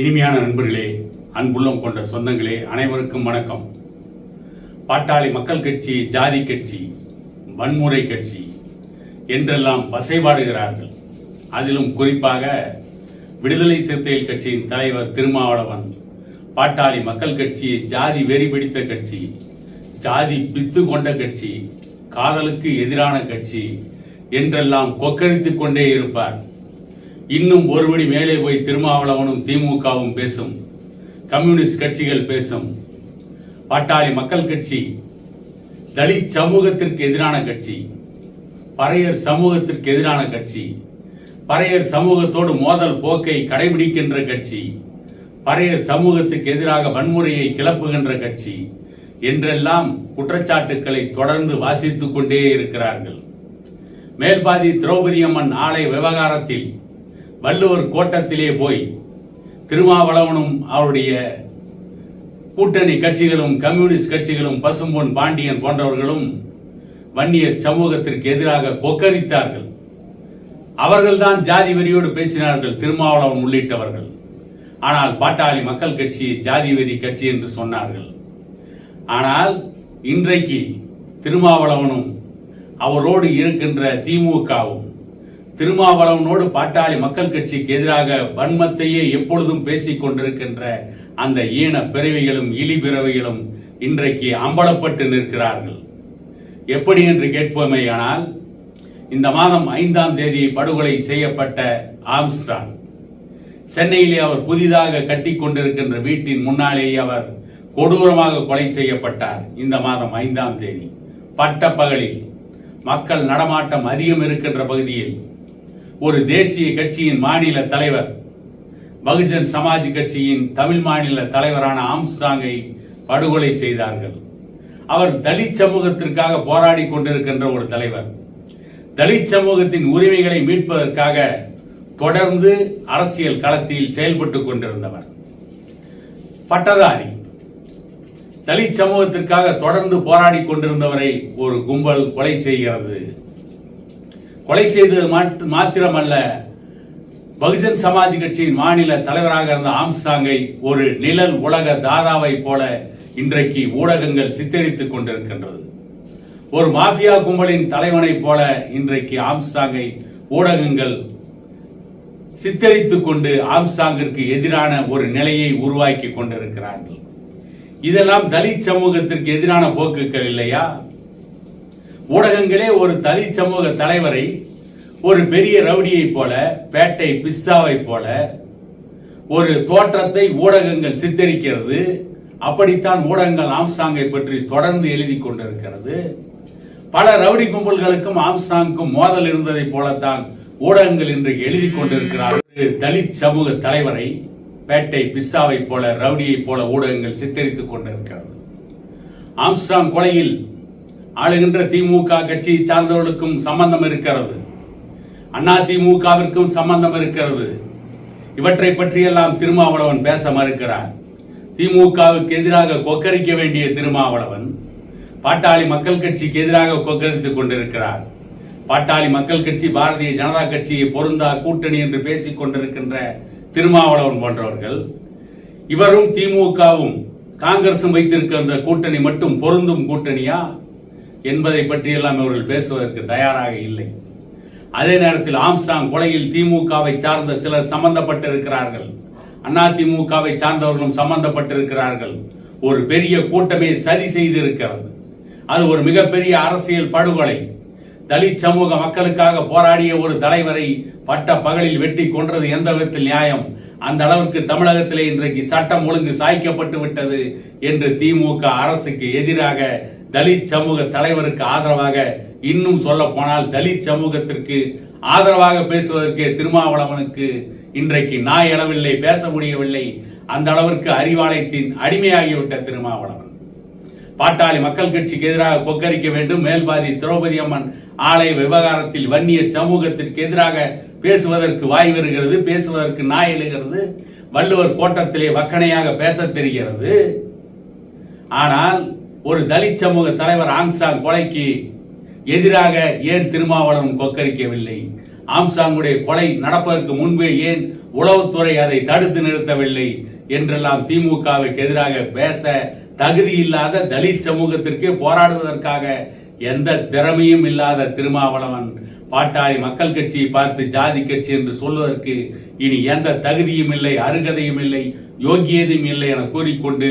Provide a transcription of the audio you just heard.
இனிமையான நண்பர்களே அன்புள்ளம் கொண்ட சொந்தங்களே அனைவருக்கும் வணக்கம். பாட்டாளி மக்கள் கட்சி ஜாதி கட்சி வன்முறை கட்சி என்றெல்லாம் பசைபாடுகிறார்கள். அதிலும் குறிப்பாக விடுதலை சிறுத்தைகள் கட்சியின் தலைவர் திருமாவளவன் பாட்டாளி மக்கள் கட்சி ஜாதி வெறி பிடித்த கட்சி ஜாதி பித்து கொண்ட கட்சி காதலுக்கு எதிரான கட்சி என்றெல்லாம் கொக்கரித்துக் கொண்டே இருப்பார். இன்னும் ஒருபடி மேலே போய் திருமாவளவனும் திமுகவும் பேசும். கம்யூனிஸ்ட் கட்சிகள் பேசும். பாட்டாளி மக்கள் கட்சி தலித் சமூகத்திற்கு எதிரான கட்சி பறையர் சமூகத்திற்கு எதிரான கட்சி பறையர் சமூகத்தோடு மோதல் போக்கை கடைபிடிக்கின்ற கட்சி பறையர் சமூகத்துக்கு எதிராக வன்முறையை கிளப்புகின்ற கட்சி என்றெல்லாம் குற்றச்சாட்டுக்களை தொடர்ந்து வாசித்துக் கொண்டே இருக்கிறார்கள். மேல்பாதி திரௌபதி அம்மன் ஆலை விவகாரத்தில் வள்ளுவர் கோட்டத்திலே போய் திருமாவளவனும் அவருடைய கூட்டணி கட்சிகளும் கம்யூனிஸ்ட் கட்சிகளும் பசும்பொன் பாண்டியன் போன்றவர்களும் வன்னியர் சமூகத்திற்கு எதிராக கொக்கரித்தார்கள். அவர்கள்தான் ஜாதி வெறியோடு பேசினார்கள் திருமாவளவன் உள்ளிட்டவர்கள். ஆனால் பாட்டாளி மக்கள் கட்சி ஜாதி வெறி கட்சி என்று சொன்னார்கள். ஆனால் இன்றைக்கு திருமாவளவனும் அவரோடு இருக்கின்ற திமுகவும் திருமாவளவனோடு பாட்டாளி மக்கள் கட்சிக்கு எதிராக வன்மத்தையே எப்பொழுதும் பேசிக் கொண்டிருக்கின்ற அந்த ஈன பிறவிகளும் இழி பிறவிகளும் இன்றைக்கு அம்பலப்பட்டு நிற்கிறார்கள். எப்படி என்று கேட்போமேயானால் இந்த மாதம் ஐந்தாம் தேதி படுகொலை செய்யப்பட்ட ஆம்ஸ்டாங் சென்னையிலே அவர் புதிதாக கட்டி கொண்டிருக்கின்ற வீட்டின் முன்னாலேயே அவர் கொடூரமாக கொலை செய்யப்பட்டார் இந்த மாதம் ஐந்தாம் தேதி. பட்ட பகலில் மக்கள் நடமாட்டம் அதிகம் இருக்கின்ற பகுதியில் ஒரு தேசிய கட்சியின் மாநில தலைவர் பகுஜன் சமாஜ் கட்சியின் தமிழ் மாநில தலைவரான ஆம்ஸ்டாங்கை படுகொலை செய்தார்கள். அவர் தலித் சமூகத்திற்காக போராடி கொண்டிருக்கின்ற ஒரு தலைவர். தலித் சமூகத்தின் உரிமைகளை மீட்பதற்காக தொடர்ந்து அரசியல் களத்தில் செயல்பட்டு கொண்டிருந்தவர். பட்டதாரி தலித் சமூகத்திற்காக தொடர்ந்து போராடி கொண்டிருந்தவரை ஒரு கும்பல் கொலை செய்கிறது. கொலை செய்தது மாத்- மாத்திரமல்ல பகுஜன் சமாஜ் கட்சியின் மாநில தலைவராக இருந்த ஆம்சாங்கை ஒரு நிழல் உலக தாதாவை போல இன்றைக்கு ஊடகங்கள் சித்தரித்துக் கொண்டிருக்கின்றது. ஒரு மாஃபியா கும்பலின் தலைவனைப் போல இன்றைக்கு ஆம்சாங்கை ஊடகங்கள் சித்தரித்துக் கொண்டு ஆம்சாங்கிற்கு எதிரான ஒரு நிலையை உருவாக்கி கொண்டிருக்கிறார்கள். இதெல்லாம் தலித் சமூகத்திற்கு எதிரான போக்குகள் இல்லையா? ஊடகங்களே ஒரு தலித் சமூக தலைவரை ஒரு பெரிய ரவுடியைப் போல பேட்டை பிஸ்ஸாவை போல ஒரு தோற்றத்தை ஊடகங்கள் சித்தரிக்கிறது. அப்படித்தான் ஊடகங்கள் ஆம்சாங்கை பற்றி தொடர்ந்து எழுதி கொண்டிருக்கிறது. பல ரவுடி கும்பல்களுக்கும் ஆம்ஸ்டாங்க்கும் மோதல் இருந்ததைப் போலத்தான் ஊடகங்கள் இன்றைக்கு எழுதி கொண்டிருக்கிறார்கள் தலித் சமூக தலைவரை பேட்டை பிஸ்ஸாவை போல ரவுடியைப் போல ஊடகங்கள் சித்தரித்துக் கொண்டிருக்கிறது. ஆம்ஸ்டாங் கொலையில் ஆளுகின்ற திமுக கட்சியை சார்ந்தவர்களுக்கும் சம்பந்தம் இருக்கிறது. அண்ணா திமுகவிற்கும் சம்பந்தம் இருக்கிறது. இவற்றை பற்றியெல்லாம் திருமாவளவன் பேச மறுக்கிறார். திமுகவுக்கு எதிராக கொக்கரிக்க வேண்டிய திருமாவளவன் பாட்டாளி மக்கள் கட்சிக்கு எதிராக கொக்கரித்துக் கொண்டிருக்கிறார். பாட்டாளி மக்கள் கட்சி பாரதிய ஜனதா கட்சியை பொருந்தா கூட்டணி என்று பேசிக் கொண்டிருக்கின்ற திருமாவளவன் போன்றவர்கள் இவரும் திமுகவும் காங்கிரசும் வைத்திருக்கின்ற கூட்டணி மட்டும் பொருந்தும் கூட்டணியா? என்பதை பற்றியெல்லாம் இவர்கள் பேசுவதற்கு தயாராக இல்லை. அதே நேரத்தில் ஆம்ஸ்டாங் கொலையில் திமுகவை சார்ந்த சிலர் சம்பந்தப்பட்டிருக்கிறார்கள். அண்ணா திமுகவை சார்ந்தவர்களும் சம்பந்தப்பட்டிருக்கிறார்கள். ஒரு பெரிய கூட்டமே சரி செய்திருக்கிறது. அது ஒரு மிகப்பெரிய அரசியல் படுகொலை. தலித் சமூக மக்களுக்காக போராடிய ஒரு தலைவரை பட்ட பகலில் வெட்டி கொன்றது எந்த விதத்தில் நியாயம்? அந்த அளவுக்கு தமிழகத்திலே இன்றைக்கு சட்டம் ஒழுங்கு சாய்க்கப்பட்டு விட்டது என்று திமுக அரசுக்கு எதிராக தலித் சமூக தலைவருக்கு ஆதரவாக இன்னும் சொல்ல போனால் தலித் சமூகத்திற்கு ஆதரவாக பேசுவதற்கு திருமாவளவனுக்கு இன்றைக்கு நாய் அளவில்லை பேச முடியவில்லை. அந்த அளவிற்கு அறிவாலயத்தின் அடிமையாகிவிட்ட திருமாவளவன். பாட்டாளி மக்கள் கட்சிக்கு எதிராக கொக்கரிக்க வேண்டும். மேல்பாதி திரௌபதி அம்மன் ஆலய விவகாரத்தில் வன்னிய சமூகத்திற்கு எதிராக பேசுவதற்கு வாய் வருகிறது பேசுவதற்கு நாய் எழுகிறது. வள்ளுவர் கோட்டத்திலே வக்கணையாக பேசத் தெரிகிறது. ஆனால் ஒரு தலித் சமூக தலைவர் ஆங்சாங் கொலைக்கு எதிராக ஏன் திருமாவளவன் கொக்கரிக்கவில்லை? ஆம்சாங்குடைய கொலை நடப்பதற்கு முன்பே ஏன் உளவுத்துறை அதை தடுத்து நிறுத்தவில்லை? என்றெல்லாம் திமுகவுக்கு எதிராக பேச தகுதி இல்லாத தலித் சமூகத்திற்கே போராடுவதற்காக எந்த திறமையும் இல்லாத திருமாவளவன் பாட்டாளி மக்கள் கட்சியை பார்த்து ஜாதி கட்சி என்று சொல்வதற்கு இனி எந்த தகுதியும் இல்லை அருகதையும் இல்லை யோக்கியதையும் இல்லை என கூறிக்கொண்டு